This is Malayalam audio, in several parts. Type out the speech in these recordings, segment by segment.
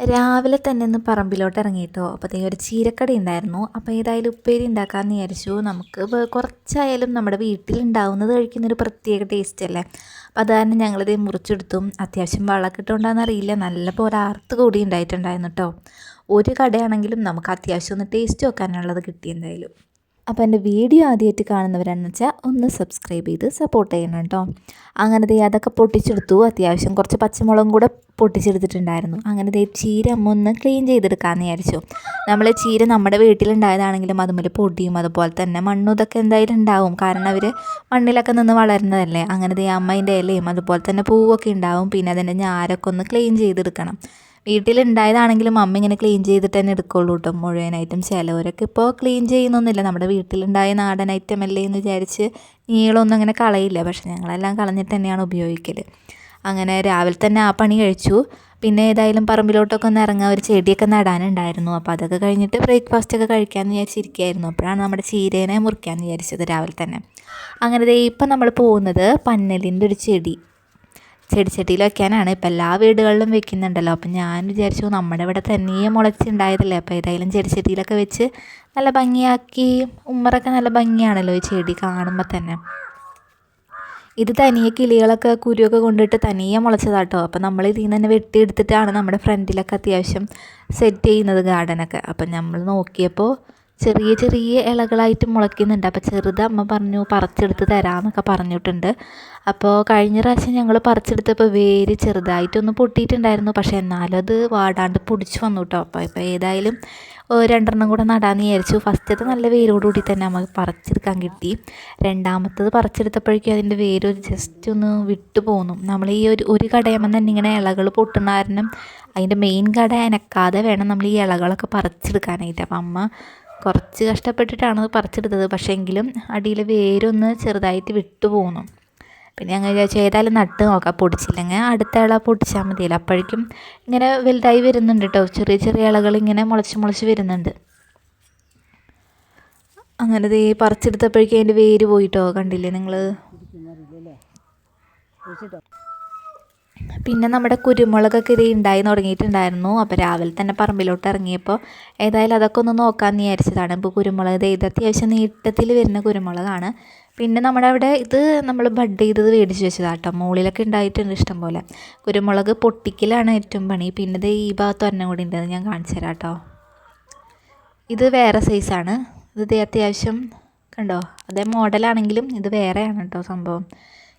രാവിലെ തന്നെ ഒന്ന് പറമ്പിലോട്ട് ഇറങ്ങിയിട്ടോ അപ്പോഴത്തേക്ക് ഒരു ചീരക്കട ഉണ്ടായിരുന്നു. അപ്പോൾ ഏതായാലും ഉപ്പേരി ഉണ്ടാക്കാമെന്ന് വിചാരിച്ചു. നമുക്ക് കുറച്ചായാലും നമ്മുടെ വീട്ടിലുണ്ടാവുന്നത് കഴിക്കുന്നൊരു പ്രത്യേക ടേസ്റ്റ് അല്ലേ? അപ്പോൾ അത് കാരണം ഞങ്ങളിത് മുറിച്ചെടുത്തും. അത്യാവശ്യം വളമൊക്കെ ഇട്ടുകൊണ്ടാണെന്ന് അറിയില്ല. നല്ല പോലെ ആർത്ത് കൂടി ഉണ്ടായിട്ടുണ്ടായിരുന്നു കേട്ടോ ഒരു കടയാണെങ്കിലും നമുക്ക് അത്യാവശ്യം ഒന്ന് ടേസ്റ്റ് വെക്കാനുള്ളത് കിട്ടി എന്തായാലും. അപ്പോൾ എന്റെ വീഡിയോ ആദ്യമായിട്ട് കാണുന്നവരാണെന്ന് വെച്ചാൽ ഒന്ന് സബ്സ്ക്രൈബ് ചെയ്ത് സപ്പോർട്ട് ചെയ്യണം കേട്ടോ അങ്ങനെ ദേ അതൊക്കെ പൊട്ടിച്ചെടുത്തു. അത്യാവശ്യം കുറച്ച് പച്ചമുളകും കൂടെ പൊട്ടിച്ചെടുത്തിട്ടുണ്ടായിരുന്നു. അങ്ങനെ ദേ ചീര അമ്മ ഒന്ന് ക്ലീൻ ചെയ്തെടുക്കാമെന്ന് വിചാരിച്ചു. നമ്മൾ ചീര നമ്മുടെ വീട്ടിലുണ്ടായതാണെങ്കിലും അതുപോലെ പൊടിയും അതുപോലെ തന്നെ മണ്ണും ഇതൊക്കെ എന്തായാലും ഉണ്ടാവും. കാരണം അവർ മണ്ണിലൊക്കെ നിന്ന് വളരുന്നതല്ലേ. അങ്ങനെ ദേ അമ്മേന്റെ ഇലയും അതുപോലെ തന്നെ പൂവൊക്കെ ഉണ്ടാവും. പിന്നെ അതിന്റെ ഞാരൊക്കെ ഒന്ന് ക്ലീൻ ചെയ്തെടുക്കണം. വീട്ടിലുണ്ടായതാണെങ്കിലും അമ്മ ഇങ്ങനെ ക്ലീൻ ചെയ്തിട്ട് തന്നെ എടുക്കുള്ളൂ കേട്ടോ മുഴുവനായിട്ടും ചിലവരൊക്കെ ഇപ്പോൾ ക്ലീൻ ചെയ്യുന്നൊന്നുമില്ല. നമ്മുടെ വീട്ടിലുണ്ടായ നാടൻ ഐറ്റം അല്ലേ എന്ന് വിചാരിച്ച് നീളമൊന്നും അങ്ങനെ കളയില്ല. പക്ഷെ ഞങ്ങളെല്ലാം കളഞ്ഞിട്ട് തന്നെയാണ് ഉപയോഗിക്കൽ അങ്ങനെ രാവിലെ തന്നെ ആ പണി കഴിച്ചു. പിന്നെ ഏതായാലും പറമ്പിലോട്ടൊക്കെ ഒന്ന് ഇറങ്ങാൻ ഒരു ചെടിയൊക്കെ നടാനുണ്ടായിരുന്നു. അപ്പോൾ അതൊക്കെ കഴിഞ്ഞിട്ട് ബ്രേക്ക്ഫാസ്റ്റ് ഒക്കെ കഴിക്കാമെന്ന് വിചാരിച്ചിരിക്കുകയായിരുന്നു അപ്പോഴാണ് നമ്മുടെ ചീരേനെ മുറിക്കാമെന്ന് വിചാരിച്ചത് രാവിലെ തന്നെ. അങ്ങനെ ഇപ്പം നമ്മൾ പോകുന്നത് പന്നലിന്റെ ഒരു ചെടി. ചെടിച്ചട്ടിയിൽ വെക്കാനാണ് ഇപ്പം എല്ലാ വീടുകളിലും വെക്കുന്നുണ്ടല്ലോ. അപ്പം ഞാൻ വിചാരിച്ചു നമ്മുടെ ഇവിടെ തനിയെ മുളച്ചുണ്ടായതല്ലേ. അപ്പോൾ ഏതായാലും ചെടിച്ചട്ടിയിലൊക്കെ വെച്ച് നല്ല ഭംഗിയാക്കി ഉമ്മറൊക്കെ നല്ല ഭംഗിയാണല്ലോ ഈ ചെടി കാണുമ്പോൾ തന്നെ. ഇത് തനിയെ കിളികളൊക്കെ കുരുവൊക്കെ കൊണ്ടിട്ട് തനിയെ മുളച്ചതാട്ടോ. അപ്പോൾ നമ്മൾ ഇതിൽ നിന്ന് തന്നെ വെട്ടിയെടുത്തിട്ടാണ് നമ്മുടെ ഫ്രണ്ടിലൊക്കെ അത്യാവശ്യം സെറ്റ് ചെയ്യുന്നത് ഗാർഡനൊക്കെ അപ്പം നമ്മൾ നോക്കിയപ്പോൾ ചെറിയ ചെറിയ ഇലകളായിട്ട് മുളയ്ക്കുന്നുണ്ട്. അപ്പോൾ ചെറുത് അമ്മ പറഞ്ഞു പറിച്ചെടുത്ത് തരാമെന്നൊക്കെ പറഞ്ഞിട്ടുണ്ട്. അപ്പോൾ കഴിഞ്ഞ പ്രാവശ്യം ഞങ്ങൾ പറിച്ചെടുത്തപ്പോൾ വേര് ചെറുതായിട്ടൊന്ന് പൊട്ടിയിട്ടുണ്ടായിരുന്നു. പക്ഷേ എന്നാലും അത് വാടാണ്ട് പൊടിച്ച് വന്നു കേട്ടോ അപ്പോൾ ഇപ്പോൾ ഏതായാലും രണ്ടെണ്ണം കൂടെ നടാമെന്ന് വിചാരിച്ചു. ഫസ്റ്റത്തെ നല്ല വേരോടുകൂടി തന്നെ നമുക്ക് പറിച്ചെടുക്കാൻ കിട്ടി. രണ്ടാമത്തത് പറിച്ചെടുത്തപ്പോഴേക്കും അതിന്റെ വേര് ജസ്റ്റ് ഒന്ന് വിട്ടു പോന്നു. നമ്മൾ ഈ ഒരു ഒരു കടയമ്മ തന്നെ ഇങ്ങനെ ഇലകൾ പൊട്ടുന്ന കാരണം അതിന്റെ മെയിൻ കട അനക്കാതെ വേണം നമ്മൾ ഈ ഇലകളൊക്കെ പറിച്ചെടുക്കാനായിട്ട്. അപ്പം അമ്മ കുറച്ച് കഷ്ടപ്പെട്ടിട്ടാണ് അത് പറിച്ചെടുത്തത്. പക്ഷേ എങ്കിലും അടിയിൽ വേരൊന്ന് ചെറുതായിട്ട് വിട്ടു പോകുന്നു പിന്നെ ഞങ്ങൾ വിചാരിച്ചു ഏതായാലും നട്ട് നോക്കാം. പൊടിച്ചില്ലെങ്കിൽ അടുത്ത ഇള പൊടിച്ചാൽ മതിയല്ലോ. അപ്പോഴേക്കും ഇങ്ങനെ വലുതായി വരുന്നുണ്ട് കേട്ടോ. ചെറിയ ചെറിയ ഇളകൾ ഇങ്ങനെ മുളച്ച് മുളച്ച് വരുന്നുണ്ട്. അങ്ങനെ ദേ പറിച്ചെടുത്തപ്പോഴേക്കും അതിന്റെ വേര് പോയിട്ടോ. കണ്ടില്ലേ നിങ്ങൾ? പിന്നെ നമ്മുടെ കുരുമുളകൊക്കെ ഇത് ഉണ്ടായി തുടങ്ങിയിട്ടുണ്ടായിരുന്നു. അപ്പോൾ രാവിലെ തന്നെ പറമ്പിലോട്ട് ഇറങ്ങിയപ്പോൾ ഏതായാലും അതൊക്കെ ഒന്ന് നോക്കാമെന്ന് വിചാരിച്ചതാണ്. ഇപ്പോൾ കുരുമുളക് ഇത് അത്യാവശ്യം നീട്ടത്തിൽ വരുന്ന കുരുമുളകാണ്. പിന്നെ നമ്മുടെ അവിടെ ഇത് നമ്മൾ ബഡ് ചെയ്തത് മേടിച്ച് വെച്ചതാണ് കേട്ടോ മുകളിലൊക്കെ ഉണ്ടായിട്ടുണ്ട് ഇഷ്ടം പോലെ. കുരുമുളക് പൊട്ടിക്കലാണ് ഏറ്റവും പണി. പിന്നെ ഇത് ഈ ഭാഗത്ത് ഒരെണ്ണം കൂടി ഉണ്ടെന്ന് ഞാൻ കാണിച്ചു തരാം കേട്ടോ ഇത് വേറെ സൈസാണ് ഇത് അത്യാവശ്യം കണ്ടോ? അതേ മോഡലാണെങ്കിലും ഇത് വേറെയാണ് കേട്ടോ സംഭവം.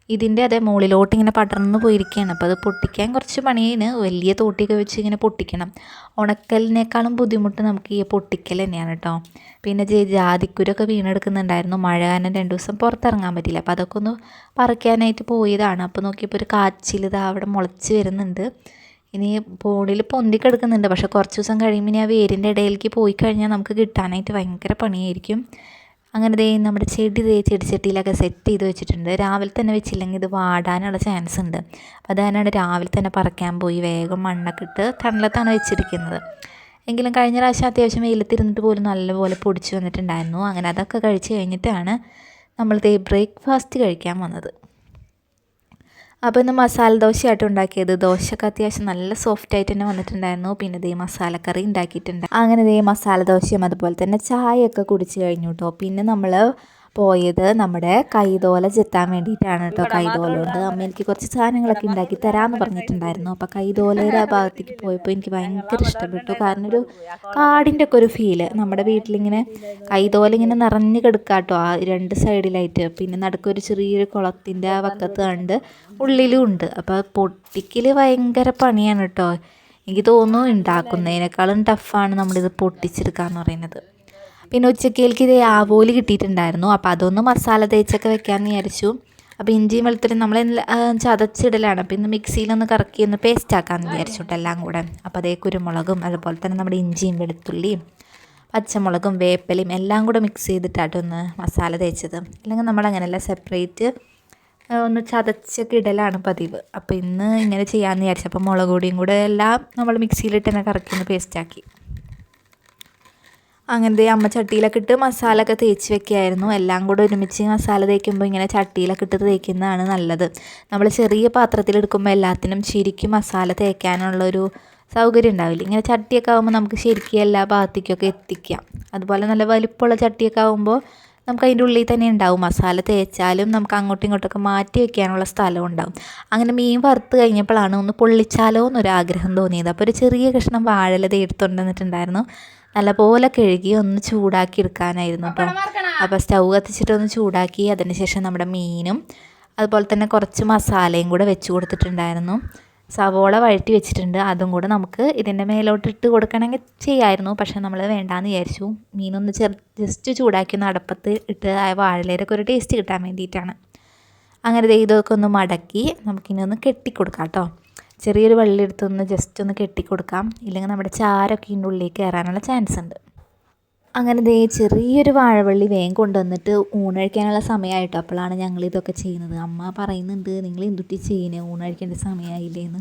ഇതിന്റെ അതേ മുകളിലോട്ട് ഇങ്ങനെ പടർന്ന് പോയിരിക്കുകയാണ്. അപ്പോൾ അത് പൊട്ടിക്കാൻ കുറച്ച് പണിയാണ്. വലിയ തോട്ടിയൊക്കെ വെച്ച് ഇങ്ങനെ പൊട്ടിക്കണം. ഉണക്കലിനേക്കാളും ബുദ്ധിമുട്ട് നമുക്ക് ഈ പൊട്ടിക്കൽ തന്നെയാണ് കേട്ടോ. പിന്നെ ജാതിക്കുരൊക്കെ വീണെടുക്കുന്നുണ്ടായിരുന്നു. മഴ കാരണം രണ്ട് ദിവസം പുറത്തിറങ്ങാൻ പറ്റില്ല അപ്പോൾ അതൊക്കെ ഒന്ന് പറിക്കാനായിട്ട് പോയതാണ്. അപ്പോൾ നോക്കിയപ്പോൾ ഒരു കാച്ചിൽ ഇതാ അവിടെ മുളച്ച് വരുന്നുണ്ട്. ഇനി പോളിൽ പൊന്തിക്കെടുക്കുന്നുണ്ട് പക്ഷേ കുറച്ച് ദിവസം കഴിയുമ്പോൾ ഇനി ആ വേരിന്റെ ഇടയിലേക്ക് പോയി കഴിഞ്ഞാൽ നമുക്ക് കിട്ടാനായിട്ട് ഭയങ്കര പണിയായിരിക്കും. അങ്ങനെ ദേ നമ്മുടെ ചെടി ദേ ചെടിച്ചട്ടിയിലൊക്കെ സെറ്റ് ചെയ്ത് വെച്ചിട്ടുണ്ട്. രാവിലെ തന്നെ വെച്ചില്ലെങ്കിൽ ഇത് വാടാനുള്ള ചാൻസ് ഉണ്ട്. അപ്പോൾ അതാണ് രാവിലെ തന്നെ പറിക്കാൻ പോയി വേഗം മണ്ണൊക്കെ ഇട്ട് തണലത്താണ് വെച്ചിരിക്കുന്നത്. എങ്കിലും കഴിഞ്ഞ പ്രാവശ്യം അത്യാവശ്യം വെയിലത്തിരുന്നിട്ട് പോലും നല്ലപോലെ പൊടിച്ച് വന്നിട്ടുണ്ടായിരുന്നു. അങ്ങനെ അതൊക്കെ കഴിച്ച് കഴിഞ്ഞിട്ടാണ് നമ്മൾ ദേ ബ്രേക്ക്ഫാസ്റ്റ് കഴിക്കാൻ വന്നത്. അപ്പോൾ ഇന്ന് മസാല ദോശയായിട്ട് ഉണ്ടാക്കിയത്. ദോശയൊക്കെ അത്യാവശ്യം നല്ല സോഫ്റ്റ് ആയിട്ട് തന്നെ വന്നിട്ടുണ്ടായിരുന്നു. പിന്നെ ഇതേ മസാലക്കറി ഉണ്ടാക്കിയിട്ടുണ്ട്. അങ്ങനെ ഇതേ മസാല ദോശയും അതുപോലെ തന്നെ ചായയൊക്കെ കുടിച്ച് കഴിഞ്ഞു കേട്ടോ പിന്നെ നമ്മൾ പോയത് നമ്മുടെ കൈതോല ചെത്താൻ വേണ്ടിയിട്ടാണ് കേട്ടോ. കൈതോല കൊണ്ട് അമ്മ എനിക്ക് കുറച്ച് സാധനങ്ങളൊക്കെ ഉണ്ടാക്കി തരാമെന്ന് പറഞ്ഞിട്ടുണ്ടായിരുന്നു. അപ്പോൾ കൈതോലയുടെ ഭാഗത്തേക്ക് പോയപ്പോൾ എനിക്ക് ഭയങ്കര ഇഷ്ടപ്പെട്ടു. കാരണം ഒരു കാടിന്റെ ഒക്കെ ഒരു ഫീൽ. നമ്മുടെ വീട്ടിലിങ്ങനെ കൈതോല ഇങ്ങനെ നിറഞ്ഞു കിടക്കുക കേട്ടോ. ആ രണ്ട് സൈഡിലായിട്ട്. പിന്നെ നടുക്കൊരു ചെറിയൊരു കുളത്തിന്റെ ആ വക്കത്ത് കണ്ട് ഉള്ളിലും ഉണ്ട്. അപ്പോൾ പൊട്ടിക്കൽ ഭയങ്കര പണിയാണ് കേട്ടോ. എനിക്ക് തോന്നുന്നു ഉണ്ടാക്കുന്നതിനേക്കാളും ടഫാണ് നമ്മളിത് പൊട്ടിച്ചെടുക്കുക എന്ന് പറയുന്നത്. പിന്നെ ഉച്ചക്കേൽക്ക് ഇത് ആവോലി കിട്ടിയിട്ടുണ്ടായിരുന്നു. അപ്പോൾ അതൊന്ന് മസാല തേച്ചൊക്കെ വെക്കാമെന്ന് വിചാരിച്ചു. അപ്പോൾ ഇഞ്ചിയും വെളുത്തുള്ളിയും നമ്മൾ ചതച്ചിടലാണ്. അപ്പോൾ ഇന്ന് മിക്സിയിലൊന്ന് കറക്കി ഒന്ന് പേസ്റ്റ് ആക്കാമെന്ന് വിചാരിച്ചു കേട്ടോ എല്ലാം കൂടെ. അപ്പോൾ അതേ കുരുമുളകും അതുപോലെ തന്നെ നമ്മുടെ ഇഞ്ചിയും വെളുത്തുള്ളിയും പച്ചമുളകും വേപ്പലയും എല്ലാം കൂടെ മിക്സ് ചെയ്തിട്ടായിട്ടൊന്ന് മസാല തേച്ചത്. അല്ലെങ്കിൽ നമ്മൾ അങ്ങനെയല്ല സെപ്പറേറ്റ് ഒന്ന് ചതച്ചൊക്കെ ഇടലാണ് പതിവ്. അപ്പോൾ ഇന്ന് ഇങ്ങനെ ചെയ്യാമെന്ന് വിചാരിച്ചു. അപ്പോൾ മുളക് പൊടിയും കൂടെ എല്ലാം നമ്മൾ മിക്സിയിലിട്ട് തന്നെ കറക്കി ഒന്ന് പേസ്റ്റാക്കി അങ്ങനത്തെ അമ്മ ചട്ടിയിലൊക്കെ ഇട്ട് മസാല ഒക്കെ തേച്ച് വെക്കുകയായിരുന്നു എല്ലാം കൂടെ ഒരുമിച്ച് മസാല തേക്കുമ്പോൾ ഇങ്ങനെ ചട്ടിയിലൊക്കെ ഇട്ട് തേക്കുന്നതാണ് നല്ലത്. നമ്മൾ ചെറിയ പാത്രത്തിൽ എടുക്കുമ്പോൾ എല്ലാത്തിനും ശരിക്കും മസാല തേക്കാനുള്ളൊരു സൗകര്യം ഉണ്ടാവില്ല. ഇങ്ങനെ ചട്ടിയൊക്കെ ആകുമ്പോൾ നമുക്ക് ശരിക്കും എല്ലാ ഭാഗത്തേക്കൊക്കെ എത്തിക്കാം. അതുപോലെ നല്ല വലിപ്പമുള്ള ചട്ടിയൊക്കെ ആകുമ്പോൾ നമുക്ക് അതിന്റെ ഉള്ളിൽ തന്നെ ഉണ്ടാവും. മസാല തേച്ചാലും നമുക്ക് അങ്ങോട്ടും ഇങ്ങോട്ടൊക്കെ മാറ്റി വെക്കാനുള്ള സ്ഥലം ഉണ്ടാവും. അങ്ങനെ മീൻ വറുത്ത് കഴിഞ്ഞപ്പോഴാണ് ഒന്ന് പൊള്ളിച്ചാലോ എന്നൊരു ആഗ്രഹം തോന്നിയത്. അപ്പോൾ ഒരു ചെറിയ കഷ്ണം വാഴല തേടുത്തുണ്ടെന്നിട്ടുണ്ടായിരുന്നു നല്ലപോലെ കഴുകി ഒന്ന് ചൂടാക്കി എടുക്കാനായിരുന്നു കേട്ടോ അപ്പോൾ സ്റ്റൗ കത്തിച്ചിട്ടൊന്ന് ചൂടാക്കി അതിനുശേഷം നമ്മുടെ മീനും അതുപോലെ തന്നെ കുറച്ച് മസാലയും കൂടെ വെച്ച് കൊടുത്തിട്ടുണ്ടായിരുന്നു. സവോള വഴറ്റി വെച്ചിട്ടുണ്ട്. അതും കൂടെ നമുക്ക് ഇതിന്റെ മേലോട്ട് ഇട്ട് കൊടുക്കണമെങ്കിൽ ചെയ്യായിരുന്നു. പക്ഷേ നമ്മൾ വേണ്ടാന്ന് വിചാരിച്ചു. മീനൊന്ന് ചെറു ജസ്റ്റ് ചൂടാക്കി ഒന്ന് അടപ്പത്ത് ഇട്ട് ആ വാഴയിലൊക്കെ ഒരു ടേസ്റ്റ് കിട്ടാൻ വേണ്ടിയിട്ടാണ്. അങ്ങനെ ഇതൊക്കെ ഒന്ന് മടക്കി നമുക്കിനി ഒന്ന് കെട്ടിക്കൊടുക്കാം കേട്ടോ ചെറിയൊരു വെള്ളം എടുത്തൊന്ന് ജസ്റ്റ് ഒന്ന് കെട്ടിക്കൊടുക്കാം. ഇല്ലെങ്കിൽ നമ്മുടെ ചാരൊക്കെ ഇതിന്റെ ഉള്ളിൽ കയറാനുള്ള ചാൻസ് ഉണ്ട്. അങ്ങനെ ദേ ചെറിയൊരു വാഴവള്ളി വേഗം കൊണ്ടുവന്നിട്ട് ഊണഴിക്കാനുള്ള സമയമായിട്ടോ. അപ്പോഴാണ് ഞങ്ങൾ ഇതൊക്കെ ചെയ്യുന്നത്. അമ്മ പറയുന്നുണ്ട് നിങ്ങൾ എന്തുട്ടി ചെയ്യുന്നത് ഊണഴിക്കേണ്ട സമയമായില്ലേ എന്ന്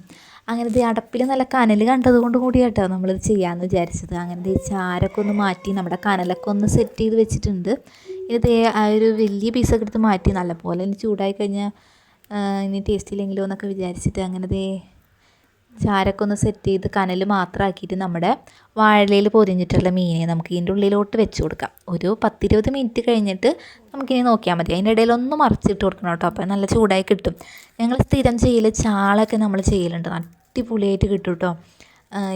അങ്ങനെ ദേ അടപ്പിൽ നല്ല കനൽ കണ്ടത് കൊണ്ട് കൂടിയാട്ടോ നമ്മളിത് ചെയ്യാമെന്ന് വിചാരിച്ചത്. അങ്ങനെ ദേ ചാരൊക്കെ ഒന്ന് മാറ്റി നമ്മുടെ കനലൊക്കെ ഒന്ന് സെറ്റ് ചെയ്ത് വെച്ചിട്ടുണ്ട്. ഇത് ദേ ആ ഒരു വലിയ പീസൊക്കെ എടുത്ത് മാറ്റി. നല്ലപോലെ ഇനി ചൂടായി കഴിഞ്ഞാൽ ഇനി ടേസ്റ്റ് ഇല്ലെങ്കിലോ എന്നൊക്കെ വിചാരിച്ചിട്ട് അങ്ങനെ ദേ ചാരൊക്കെ ഒന്ന് സെറ്റ് ചെയ്ത് കനൽ മാത്രമാക്കിയിട്ട് നമ്മുടെ വാഴയിലയിൽ പൊതിഞ്ഞിട്ടുള്ള മീനെ നമുക്ക് ഇതിന്റെ ഉള്ളിലോട്ട് വെച്ച് കൊടുക്കാം. ഒരു പത്തിരുപത് മിനിറ്റ് കഴിഞ്ഞിട്ട് നമുക്കിനി നോക്കിയാൽ മതി. അതിന്റെ ഇടയിൽ ഒന്ന് മറിച്ചിട്ട് കൊടുക്കണം കേട്ടോ. അപ്പോൾ നല്ല ചൂടായി കിട്ടും. ഞങ്ങൾ സ്ഥിരം ചെയ്യൽ ചാളൊക്കെ നമ്മൾ ചെയ്യലുണ്ട്. അടിപൊളിയായിട്ട് കിട്ടും കേട്ടോ.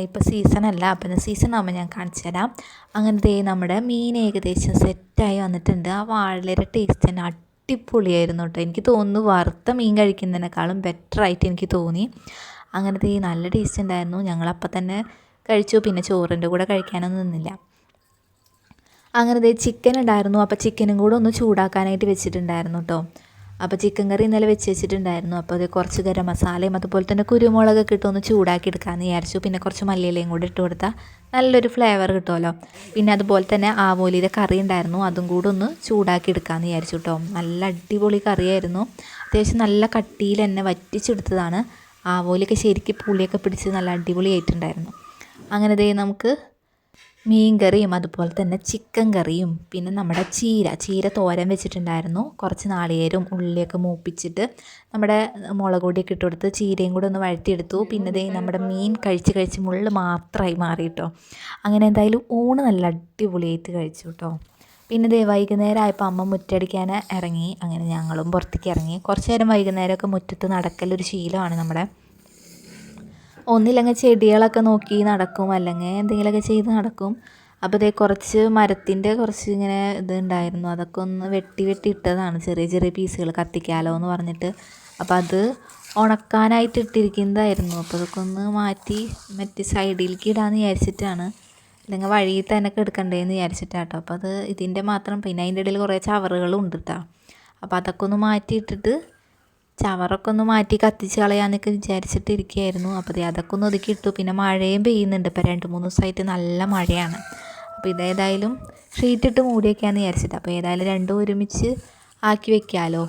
ഇപ്പോൾ സീസണല്ല അപ്പം സീസൺ ആകുമ്പോൾ ഞാൻ കാണിച്ചു തരാം. അങ്ങനത്തെ നമ്മുടെ മീൻ ഏകദേശം സെറ്റായി വന്നിട്ടുണ്ട്. ആ വാഴയുടെ ടേസ്റ്റ് തന്നെ അടിപൊളിയായിരുന്നു കേട്ടോ. എനിക്ക് തോന്നുന്നു വറുത്ത മീൻ കഴിക്കുന്നതിനേക്കാളും ബെറ്ററായിട്ട് എനിക്ക് തോന്നി. അങ്ങനത്തെ ഈ നല്ല ടേസ്റ്റ് ഉണ്ടായിരുന്നു. ഞങ്ങളപ്പം തന്നെ കഴിച്ചു. പിന്നെ ചോറിന്റെ കൂടെ കഴിക്കാനൊന്നും നിന്നില്ല. അങ്ങനത്തെ ചിക്കൻ ഉണ്ടായിരുന്നു. അപ്പോൾ ചിക്കനും കൂടെ ഒന്ന് ചൂടാക്കാനായിട്ട് വെച്ചിട്ടുണ്ടായിരുന്നു കേട്ടോ അപ്പോൾ ചിക്കൻ കറി ഇന്നലെ വെച്ച് വെച്ചിട്ടുണ്ടായിരുന്നു. അപ്പോൾ അത് കുറച്ച് ഗരം മസാലയും അതുപോലെ തന്നെ കുരുമുളകൊക്കെ ഇട്ട് ഒന്ന് ചൂടാക്കി എടുക്കാമെന്ന് വിചാരിച്ചു. പിന്നെ കുറച്ച് മല്ലിയിലയും കൂടെ ഇട്ട് കൊടുത്താൽ നല്ലൊരു ഫ്ലേവർ കിട്ടുമല്ലോ പിന്നെ അതുപോലെ തന്നെ ആവോലിയുടെ കറി ഉണ്ടായിരുന്നു. അതും കൂടെ ഒന്ന് ചൂടാക്കി എടുക്കാമെന്ന് വിചാരിച്ചു കേട്ടോ നല്ല അടിപൊളി കറിയായിരുന്നു. അത്യാവശ്യം നല്ല കട്ടിയിൽ തന്നെ വറ്റിച്ചെടുത്തതാണ്. ആവോലിയൊക്കെ ശരിക്കും പുളിയൊക്കെ പിടിച്ച് നല്ല അടിപൊളിയായിട്ടുണ്ടായിരുന്നു. അങ്ങനെ ദേ നമുക്ക് മീൻ കറിയും അതുപോലെ തന്നെ ചിക്കൻ കറിയും പിന്നെ നമ്മുടെ ചീര ചീര തോരൻ വെച്ചിട്ടുണ്ടായിരുന്നു. കുറച്ച് നാളികേരവും ഉള്ളിയൊക്കെ മൂപ്പിച്ചിട്ട് നമ്മുടെ മുളക് ഇട്ട് കൊടുത്ത് ചീരയും കൂടെ ഒന്ന് വഴറ്റിയെടുത്തു. പിന്നെ ദേ നമ്മുടെ മീൻ കഴിച്ച് കഴിച്ച് മുള്ള് മാത്രമായി മാറി കേട്ടോ. അങ്ങനെ എന്തായാലും ഊണ് നല്ല അടിപൊളിയായിട്ട് കഴിച്ചു കേട്ടോ. പിന്നെ ദേ വൈകുന്നേരം ആയപ്പോൾ അമ്മ മുറ്റടിക്കാൻ ഇറങ്ങി. അങ്ങനെ ഞങ്ങളും പുറത്തേക്ക് ഇറങ്ങി. കുറച്ച് നേരം വൈകുന്നേരമൊക്കെ മുറ്റത്ത് നടക്കലൊരു ശീലമാണ് നമ്മുടെ. ഒന്നില്ലെങ്കിൽ ചെടികളൊക്കെ നോക്കി നടക്കും. അല്ലെങ്കിൽ എന്തെങ്കിലുമൊക്കെ ചെയ്ത് നടക്കും. അപ്പോൾ ദേ കുറച്ച് മരത്തിന്റെ കുറച്ച് ഇങ്ങനെ ഇത് ഉണ്ടായിരുന്നു. അതൊക്കെ ഒന്ന് വെട്ടി വെട്ടി ഇട്ടതാണ്. ചെറിയ ചെറിയ പീസുകൾ കത്തിക്കാലോ എന്ന് പറഞ്ഞിട്ട്. അപ്പോൾ അത് ഉണക്കാനായിട്ട് ഇട്ടിരിക്കുന്നതായിരുന്നു. അപ്പോൾ അതൊക്കെ ഒന്ന് മാറ്റി മറ്റേ സൈഡിലേക്ക് ഇടാമെന്ന് വിചാരിച്ചിട്ടാണ്. അല്ലെങ്കിൽ വഴിയിൽ തന്നെ എടുക്കണ്ടേന്ന് വിചാരിച്ചിട്ടാട്ടോ. അപ്പോൾ അത് ഇതിന്റെ മാത്രം പിന്നെ അതിന്റെ ഇടയിൽ കുറേ ചവറുകളും ഉണ്ട് കേട്ടോ അപ്പോൾ അതൊക്കെ ഒന്ന് മാറ്റിയിട്ടിട്ട് ചവറൊക്കെ ഒന്ന് മാറ്റി കത്തിച്ച് കളയാന്നൊക്കെ വിചാരിച്ചിട്ട് ഇരിക്കുകയായിരുന്നു അപ്പോൾ അതൊക്കെ ഒന്ന് ഒതുക്കി ഇട്ടു. പിന്നെ മഴയും പെയ്യുന്നുണ്ട്. ഇപ്പോൾ രണ്ട് മൂന്ന് ദിവസമായിട്ട് നല്ല മഴയാണ്. അപ്പോൾ ഇതേതായാലും ഷീറ്റിട്ട് മൂടിയൊക്കെയാണെന്ന് വിചാരിച്ചിട്ട്. അപ്പോൾ ഏതായാലും രണ്ടും ഒരുമിച്ച് ആക്കി വെക്കാമല്ലോ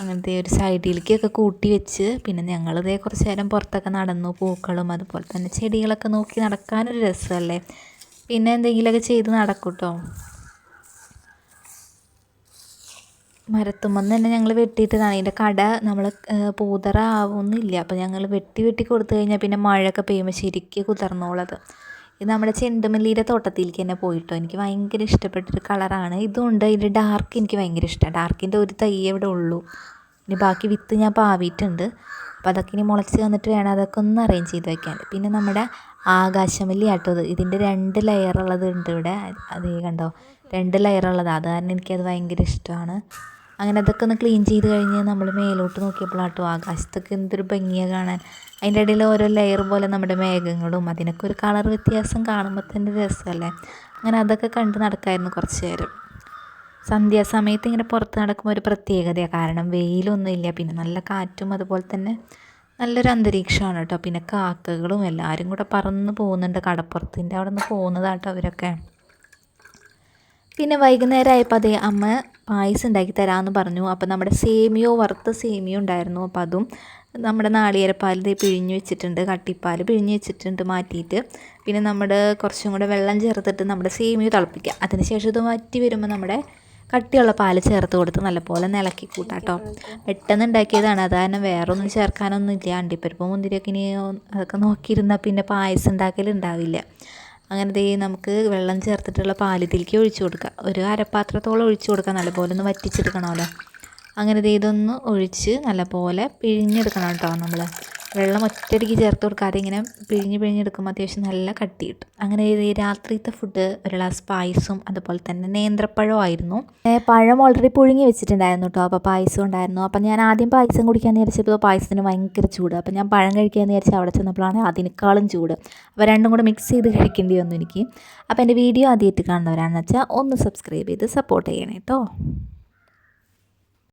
അങ്ങനത്തെ ഒരു സൈഡിലേക്കൊക്കെ കൂട്ടി വെച്ച് പിന്നെ ഞങ്ങളിതേ കുറച്ച് നേരം പുറത്തൊക്കെ നടന്നു പൂക്കളും അതുപോലെ തന്നെ ചെടികളൊക്കെ നോക്കി നടക്കാനൊരു രസമല്ലേ? പിന്നെ എന്തെങ്കിലുമൊക്കെ ചെയ്ത് നടക്കൂട്ടോ? മരത്തുമ്മന്ന് തന്നെ ഞങ്ങൾ വെട്ടിയിട്ടതാണ്. അതിന്റെ കട നമ്മൾ പൂതറ ആവുന്നില്ല. അപ്പോൾ ഞങ്ങൾ വെട്ടി വെട്ടി കൊടുത്തു കഴിഞ്ഞാൽ പിന്നെ മഴയൊക്കെ പെയ്യുമ്പോൾ ശരിക്കും കുതിർന്നോളത്. ഇത് നമ്മുടെ ചെണ്ടുമല്ലിയുടെ തോട്ടത്തിലേക്ക് തന്നെ പോയിട്ടോ. എനിക്ക് ഭയങ്കര ഇഷ്ടപ്പെട്ടൊരു കളറാണ്. ഇതുകൊണ്ട് ഇതിന്റെ ഡാർക്ക് എനിക്ക് ഭയങ്കര ഇഷ്ടമാണ് ഡാർക്കിന്റെ ഒരു തൈ ഇവിടെ ഉള്ളൂ. ഇനി ബാക്കി വിത്ത് ഞാൻ പാവിയിട്ടുണ്ട്. അപ്പോൾ അതൊക്കെ ഇനി മുളച്ച് വന്നിട്ട് വേണം അതൊക്കെ ഒന്ന് അറേഞ്ച് ചെയ്ത് വെക്കാൻ. പിന്നെ നമ്മുടെ ആകാശമല്ലി ആട്ടോ ഇതിന്റെ രണ്ട് ലെയറുള്ളത് ഉണ്ട് ഇവിടെ. അത് കണ്ടോ? രണ്ട് ലെയർ ലെയറുള്ളത് അത് കാരണം എനിക്കത് ഭയങ്കര ഇഷ്ടമാണ്. അങ്ങനെ അതൊക്കെ ഒന്ന് ക്ലീൻ ചെയ്ത് കഴിഞ്ഞ് നമ്മൾ മേലോട്ട് നോക്കിയപ്പോഴാട്ടോ ആകാശത്തൊക്കെ എന്തൊരു ഭംഗിയാണ് കാണാൻ. അതിന്റെ ഇടയിൽ ഓരോ ലെയർ പോലെ നമ്മുടെ മേഘങ്ങളും അതിനൊക്കെ ഒരു കളർ വ്യത്യാസം കാണുമ്പോൾ തന്നെ രസമല്ലേ? അങ്ങനെ അതൊക്കെ കണ്ട് നടക്കായിരുന്നു കുറച്ച് നേരം. സന്ധ്യാസമയത്ത് ഇങ്ങനെ പുറത്ത് നടക്കുമ്പോൾ ഒരു പ്രത്യേകതയാണ് കാരണം വെയിലൊന്നുമില്ല പിന്നെ നല്ല കാറ്റും അതുപോലെ തന്നെ നല്ലൊരു അന്തരീക്ഷമാണ് കേട്ടോ. പിന്നെ കാക്കകളും എല്ലാവരും കൂടെ പറന്ന് പോകുന്നുണ്ട് കടപ്പുറത്തിന്റെ അവിടെ നിന്ന് പോകുന്നതാട്ടോ അവരൊക്കെ. പിന്നെ വൈകുന്നേരം ആയപ്പോൾ അതേ അമ്മ പായസം ഉണ്ടാക്കി തരാമെന്ന് പറഞ്ഞു. അപ്പോൾ നമ്മുടെ സേമിയോ വറുത്ത സേമിയോ ഉണ്ടായിരുന്നു. അപ്പോൾ അതും നമ്മുടെ നാളികേരപ്പാൽ ദേ പിഴിഞ്ഞ് വെച്ചിട്ടുണ്ട്. കട്ടിപ്പാൽ പിഴിഞ്ഞ് വെച്ചിട്ടുണ്ട് മാറ്റിയിട്ട്. പിന്നെ നമ്മുടെ കുറച്ചും കൂടെ വെള്ളം ചേർത്തിട്ട് നമ്മുടെ സേമിയോ തിളപ്പിക്കുക അതിനുശേഷം ഇത് മാറ്റി വരുമ്പോൾ നമ്മുടെ കട്ടിയുള്ള പാൽ ചേർത്ത് കൊടുത്ത് നല്ലപോലെ നിലക്കി കൂട്ടാം കേട്ടോ. പെട്ടെന്ന് ഉണ്ടാക്കിയതാണ്. അത് കാരണം വേറെ ഒന്നും ചേർക്കാനൊന്നും ഇല്ല. അണ്ടിപ്പരിപ്പ് മുന്തിരിയൊക്കെ ഇനി അതൊക്കെ നോക്കിയിരുന്നാൽ പിന്നെ പായസം ഉണ്ടാക്കൽ ഉണ്ടാവില്ല അങ്ങനെ ദേ നമുക്ക് വെള്ളം ചേർത്തിട്ടുള്ള പാലിതിലേക്ക് ഒഴിച്ചു കൊടുക്കുക. ഒരു അരപ്പാത്രത്തോളം ഒഴിച്ചു കൊടുക്കുക. നല്ലപോലെ ഒന്ന് വറ്റിച്ചെടുക്കണമല്ലോ. അങ്ങനെ ദേ ഇതൊന്ന് ഒഴിച്ച് നല്ലപോലെ പിഴിഞ്ഞെടുക്കണം കേട്ടോ നമ്മൾ വെള്ളം ഒറ്റയടിക്ക് ചേർത്ത് കൊടുക്കാതെ ഇങ്ങനെ പിഴിഞ്ഞ് പിഴിഞ്ഞെടുക്കുമ്പോൾ അത്യാവശ്യം നല്ല കട്ടി കിട്ടും അങ്ങനെ രാത്രിത്തെ ഫുഡ് ഒരു ഗ്ലാസ് പായസവും അതുപോലെ തന്നെ നേന്ത്രപ്പഴം ആയിരുന്നു. പഴം ഓൾറെഡി പുഴുങ്ങി വെച്ചിട്ടുണ്ടായിരുന്നു കേട്ടോ അപ്പോൾ പായസം ഉണ്ടായിരുന്നു. അപ്പം ഞാൻ ആദ്യം പായസം കുടിക്കാമെന്ന് വിചാരിച്ചപ്പോൾ പായസത്തിന് ഭയങ്കര ചൂട്. അപ്പം ഞാൻ പഴം കഴിക്കാമെന്ന് വിചാരിച്ച് അവിടെ ചെന്നപ്പോഴാണ് അതിനേക്കാളും ചൂട്. അപ്പോൾ രണ്ടും കൂടെ മിക്സ് ചെയ്ത് കഴിക്കേണ്ടി വന്നു എനിക്ക്. അപ്പോൾ എന്റെ വീഡിയോ ആദ്യമായിട്ട് കാണുന്നവരാണെന്ന് വെച്ചാൽ ഒന്ന് സബ്സ്ക്രൈബ് ചെയ്ത് സപ്പോർട്ട് ചെയ്യണേ കേട്ടോ